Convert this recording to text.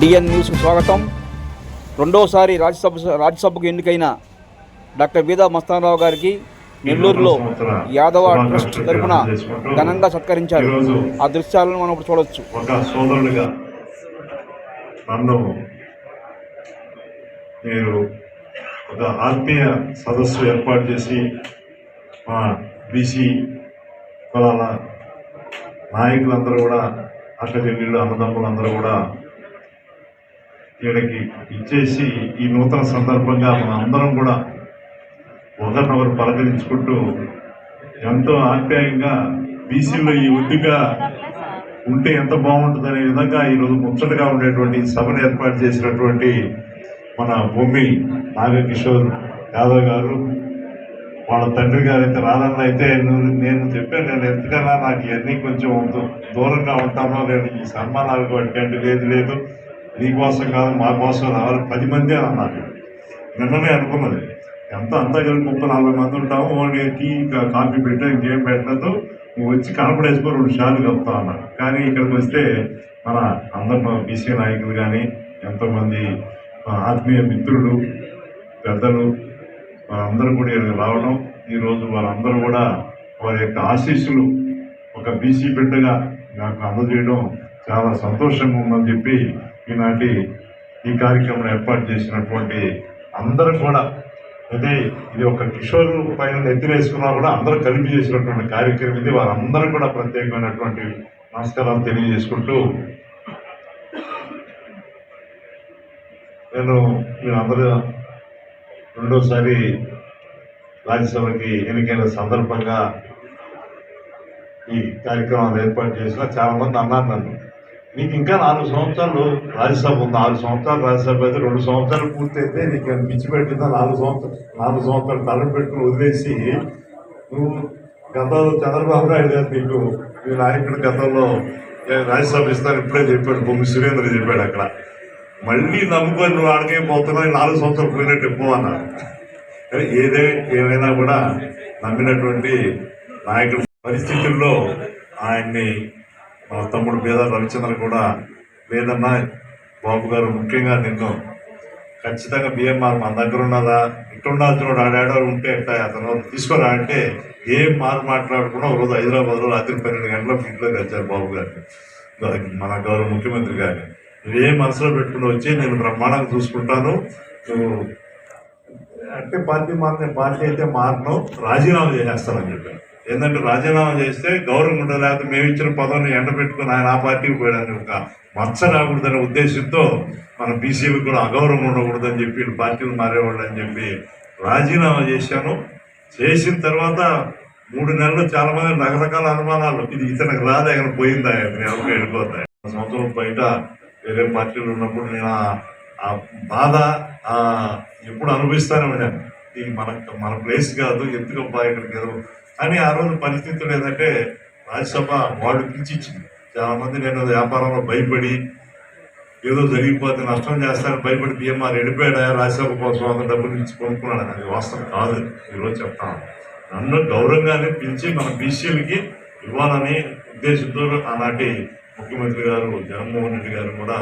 డిఎన్ న్యూస్కు స్వాగతం. రెండోసారి రాజ్యసభ రాజ్యసభకు ఎన్నికైన డాక్టర్ వీదా మస్తానరావు గారికి నెల్లూరులో యాదవ ట్రస్ట్ తరఫున ఘనంగా సత్కరించారు. ఆ దృశ్యాలను మనం ఇప్పుడు చూడవచ్చు ఒక నన్ను మీరు ఒక ఆత్మీయ సదస్సు ఏర్పాటు చేసి మా బీసీ కులాల నాయకులందరూ కూడా అక్క చెల్లెళ్ళు అన్నదమ్ములందరూ కూడా ఈయనకి ఇచ్చేసి ఈ నూతన సందర్భంగా మన అందరం కూడా ఒకరినొకరు పలకరించుకుంటూ ఎంతో ఆప్యాయంగా బీసీలో ఈ ఒడ్డుగా ఉంటే ఎంత బాగుంటుందనే విధంగా ఈరోజు ముచ్చటగా ఉండేటువంటి సభను ఏర్పాటు చేసినటువంటి మన భూమి నాగకిషోర్ యాదవ్ గారు వాళ్ళ తండ్రి గారు అయితే రానన్న అయితే నేను చెప్పాను నేను ఎంతకన్నా నాకు ఇవన్నీ కొంచెం దూరంగా ఉంటానో నేను ఈ సన్మానాలు వాటికంటే లేదు లేదు. నీకోసం కాదు మా కోసం రావాలి పది మంది అని అన్నారు. నిన్ననే అనుకున్నది. ఎంత అంతా కలిపి ముప్పై నలభై మంది ఉంటాము నేను టీ కాఫీ పెట్టా ఇంకేం పెట్టదు నువ్వు వచ్చి కనపడేసుకొని రెండు షాలు కలుపుతా అన్నారు. కానీ ఇక్కడికి వస్తే మన అందరు బీసీ నాయకులు కానీ ఎంతోమంది ఆత్మీయ మిత్రులు పెద్దలు వారందరూ కూడా ఇక్కడికి రావడం ఈరోజు వారందరూ కూడా వారి యొక్క ఆశీస్సులు ఒక బీసీ బిడ్డగా నాకు అందజేయడం చాలా సంతోషంగా ఉందని చెప్పి ఈనాటి ఈ కార్యక్రమం ఏర్పాటు చేసినటువంటి అందరూ కూడా అయితే ఇది ఒక కిషోర్ పైన నెత్తినేసుకున్నా కూడా అందరూ కలిపి చేసినటువంటి కార్యక్రమం ఇది. వారందరూ కూడా ప్రత్యేకమైనటువంటి నమస్కారాలు తెలియజేసుకుంటూ నేను మీరందరూ రెండోసారి రాజ్యసభకి ఎన్నికైన సందర్భంగా ఈ కార్యక్రమాలు ఏర్పాటు చేసిన చాలామంది అన్నారు నన్ను. నీకు ఇంకా నాలుగు సంవత్సరాలు రాజ్యసభ ఉంది. నాలుగు సంవత్సరాలు రాజ్యసభ అయితే రెండు సంవత్సరాలు పూర్తయితే నీకు పిచ్చి పెట్టిందా నాలుగు సంవత్సరాలు నాలుగు సంవత్సరాలు తలం పెట్టుకుని వదిలేసి నువ్వు గతంలో చంద్రబాబు నాయుడు గారు నీకు మీ నాయకుడు గతంలో రాజ్యసభ ఇస్తాను ఇప్పుడే చెప్పాడు. భూమి సురేంద్ర చెప్పాడు అక్కడ. మళ్ళీ నమ్ముకొని నువ్వు ఆడకే పోతున్నావు నాలుగు సంవత్సరాలు పోయినట్టు ఎక్కువ అన్నారు కానీ ఏదే ఏమైనా కూడా నమ్మినటువంటి నాయకుడు పరిస్థితుల్లో ఆయన్ని మా తమ్ముడు పేద రవిచంద్ర కూడా లేదన్న బాబు గారు ముఖ్యంగా నిన్ను ఖచ్చితంగా బిఎంఆర్ మన దగ్గర ఉన్నదా? ఇట్టుండాల్సిన వాడు ఆడాడో ఉంటే ఎట్టా? అతను తీసుకురా అంటే ఏం మారు మాట్లాడకుండా రోజు హైదరాబాద్లో రాత్రి పన్నెండు గంటలకు ఇంట్లోకి వచ్చారు బాబు గారిని మన గౌరవ ముఖ్యమంత్రి గారిని నువ్వేం మనసులో పెట్టుకుని వచ్చి నేను బ్రహ్మాండంగా చూసుకుంటాను. నువ్వు అంటే పార్టీ మారిన పార్టీ అయితే మారను రాజీనామా చేసేస్తానని చెప్పాను ఏంటంటే రాజీనామా చేస్తే గౌరవం లేకపోతే మేము ఇచ్చిన పదవిని ఎండ పెట్టుకుని ఆయన ఆ పార్టీకి పోయడానికి ఒక మచ్చ రాకూడదనే ఉద్దేశంతో మన బీసీపీ కూడా అగౌరవం ఉండకూడదని చెప్పి పార్టీలు మారేవాళ్ళు అని చెప్పి రాజీనామా చేశాను. చేసిన తర్వాత మూడు నెలలు చాలా మంది రకరకాల అనుమానాలు. ఇది ఇతనికి రాదా ఎక్కడ పోయిందా? ఎవరికి వెళ్ళిపోతాయి. సంవత్సరం బయట వేరే పార్టీలు ఉన్నప్పుడు నేను ఆ- బాధ ఎప్పుడు అనుభవిస్తానే ఉన్నాను. ఇది మన మన ప్లేస్ కాదు ఎందుకబ్బా ఇక్కడికి ఏదో కానీ ఆ రోజు పరిస్థితులు ఏంటంటే రాజ్యసభ వాడు పిలిచిచ్చింది. చాలా మంది నేను వ్యాపారంలో భయపడి ఏదో జరిగిపోతే నష్టం చేస్తానని భయపడి బిఎంఆర్ వెళ్ళిపోయాడా? రాజ్యసభ కోసం అంత డబ్బులు ఇచ్చి కొనుక్కున్నాడు? అది వాస్తవం కాదు. ఈరోజు చెప్తాను. నన్ను గౌరవంగానే పిలిచి మన బీసీలకి ఇవ్వాలని ఉద్దేశంతో ఆనాటి ముఖ్యమంత్రి గారు జగన్మోహన్ రెడ్డి గారు కూడా